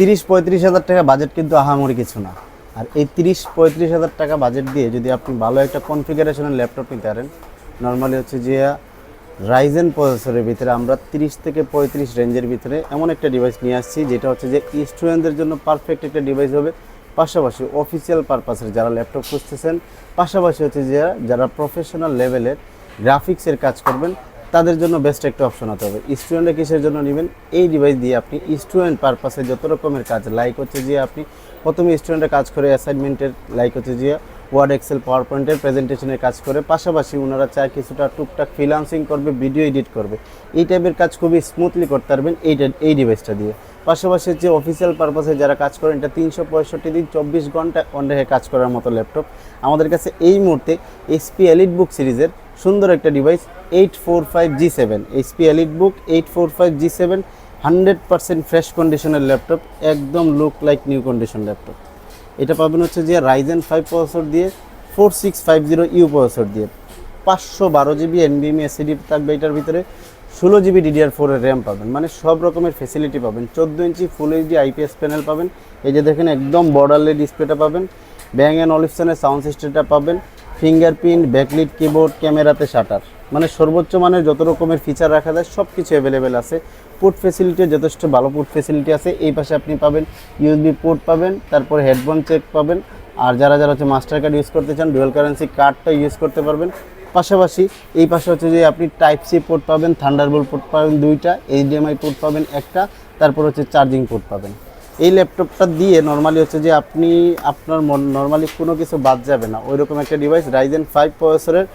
তিরিশ পঁয়ত্রিশ হাজার টাকা বাজেট কিন্তু আহামরি কিছু না। আর এই তিরিশ পঁয়ত্রিশ হাজার টাকা বাজেট দিয়ে যদি আপনি ভালো একটা কনফিগারেশনের ল্যাপটপ নিতে পারেন নর্মালি হচ্ছে যে রাইজেন প্রসেসরের ভিতরে আমরা তিরিশ থেকে পঁয়ত্রিশ রেঞ্জের ভিতরে এমন একটা ডিভাইস নিয়ে আসছি, যেটা হচ্ছে যে স্টুডেন্টদের জন্য পারফেক্ট একটা ডিভাইস হবে। পাশাপাশি অফিসিয়াল পারপাসের যারা ল্যাপটপ খুঁজতেছেন, পাশাপাশি হচ্ছে যে যারা প্রফেশনাল লেভেলের গ্রাফিক্সের কাজ করবেন তাদের জন্য বেস্ট একটা অপশন হতে হবে। স্টুডেন্টরা কিসের জন্য নেবেন? এই ডিভাইস দিয়ে আপনি স্টুডেন্ট পারপাসে যত রকমের কাজ লাইক হচ্ছে যে আপনি প্রথমে স্টুডেন্টের কাজ করে অ্যাসাইনমেন্টের লাইক হচ্ছে যে ওয়ার্ড এক্সেল পাওয়ার পয়েন্টের প্রেজেন্টেশনের কাজ করে। পাশাপাশি ওনারা চায় কিছুটা টুকটাক ফ্রিলান্সিং করবে ভিডিও এডিট করবে। এই টাইপের কাজ খুবই স্মুথলি করতে পারবেন এইটা এই ডিভাইসটা দিয়ে। পাশাপাশি যে অফিসিয়াল পারপাসে যারা কাজ করেন, এটা তিনশো পঁয়ষট্টি দিন চব্বিশ ঘণ্টা অনরেখে কাজ করার মতো ল্যাপটপ আমাদের কাছে এই মুহূর্তে এসপি এলিট বুক সিরিজের সুন্দর একটা device eight four five G seven HP elite book eight four five G seven hundred percent fresh কন্ডিশনের ল্যাপটপ একদম look like new condition laptop এটা পাবেন হচ্ছে যে রাইজেন ফাইভ প্রসেসর দিয়ে four six five zero U processor দিয়ে। পাঁচশো বারো জিবি এনবিএমই এসিডি থাকবে এটার ভিতরে, ষোলো জিবি ডিডিআর ফোরের র্যাম পাবেন। মানে সব রকমের ফেসিলিটি পাবেন। চোদ্দ ইঞ্চি ফুল এইচডি আইপিএস প্যানেল পাবেন। এই যে দেখেন একদম বর্ডারলে ডিসপ্লেটা পাবেন। ব্যাং অ্যান্ড অলিপসনের সাউন্ড সিস্টেমটা পাবেন। ফিঙ্গারপ্রিন্ট, ব্যাকলিট কিবোর্ড, ক্যামেরাতে শাটার। মানে সর্বোচ্চ মানের যত রকমের ফিচার রাখা যায় সব কিছু অ্যাভেলেবেল আছে। পোর্ট ফেসিলিটি যথেষ্ট ভালো পোর্ট ফেসিলিটি আছে। এই পাশে আপনি পাবেন ইউএসবি পোর্ট পাবেন, তারপর হেডফোন চেক পাবেন। আর যারা যারা হচ্ছে মাস্টার কার্ড ইউজ করতে চান ডুয়েল কারেন্সি কার্ডটা ইউজ করতে পারবেন। পাশাপাশি এই পাশে হচ্ছে যে আপনি টাইপ সি পোর্ট পাবেন থান্ডারবোল্ট পোর্ট পাবেন দুইটা এইচডিএমআই পোর্ট পাবেন একটা, তারপর হচ্ছে চার্জিং পোর্ট পাবেন। এই ল্যাপটপটা দিয়ে নর্মালি হচ্ছে যে আপনি আপনার নর্মালি কোনো কিছু বাদ যাবে না। ওই রকম একটা ডিভাইস রাইজেন ফাইভ প্রসেসরের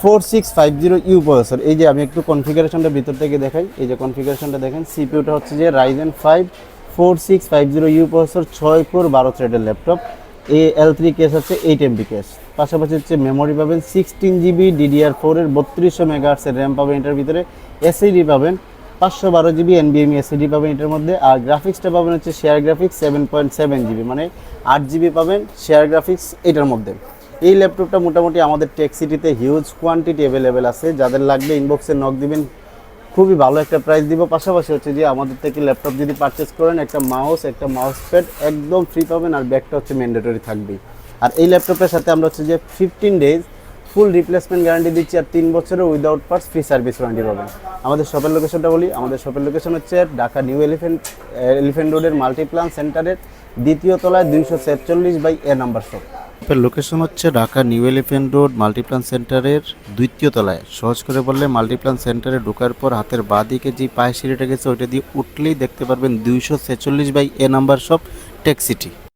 four six five zero U processor এই যে আমি একটু কনফিগারেশনটা ভিতর থেকে দেখাই। এই যে কনফিগারেশনটা দেখেন সিপিউটা হচ্ছে যে Ryzen five four six five zero U processor ছয় কোর, বারো থ্রেডের laptop A L three cache হচ্ছে এইট এমবি কেস পাশাপাশি হচ্ছে মেমোরি পাবেন সিক্সটিন জিবি ডিডিআর ফোরের বত্রিশশো মেগাহার্সের র্যাম পাবেন এটার ভিতরে। এসএডি পাবেন পাঁচশো বারো জিবি এনবিএমই এসএডি পাবেন এটার মধ্যে। আর গ্রাফিক্সটা পাবেন হচ্ছে share graphics seven point seven GB মানে আট জিবি পাবেন শেয়ার গ্রাফিক্স এটার মধ্যে। এই ল্যাপটপটা মোটামুটি আমাদের টেক সিটিতে হিউজ কোয়ান্টিটি অ্যাভেলেবেল আছে। যাদের লাগবে ইনবক্সে নক দিবেন, খুবই ভালো একটা প্রাইস দিব। পাশাপাশি হচ্ছে যে আমাদের থেকে ল্যাপটপ যদি পারচেস করেন, একটা মাউস একটা মাউস প্যাড একদম ফ্রি পাবেন। আর ব্যাগটা হচ্ছে ম্যান্ডেটরি থাকবে আর এই ল্যাপটপের সাথে আমরা হচ্ছে যে fifteen days full replacement guarantee দিচ্ছি আর তিন বছরের without parts free service warranty পাবেন। আমাদের শপের লোকেশনটা বলি, আমাদের শপের লোকেশন হচ্ছে ঢাকা নিউ এলিফেন্ট এলিফেন্ট রোডের মাল্টিপ্লান সেন্টারের দ্বিতীয় তলায় দুইশো ছেচল্লিশ বাই এ নাম্বার শপ শপের লোকেশন হচ্ছে Dhaka new elephant road Multiplan সেন্টারের দ্বিতীয় তলায়। সহজ করে বললে মাল্টিপ্লান সেন্টারে ঢোকার পর হাতের বাঁ দিকে যে পায়ে সিঁড়িটা গেছে, ওইটা দিয়ে উঠলেই দেখতে পারবেন দুইশো ছেচল্লিশ by A number shop tech city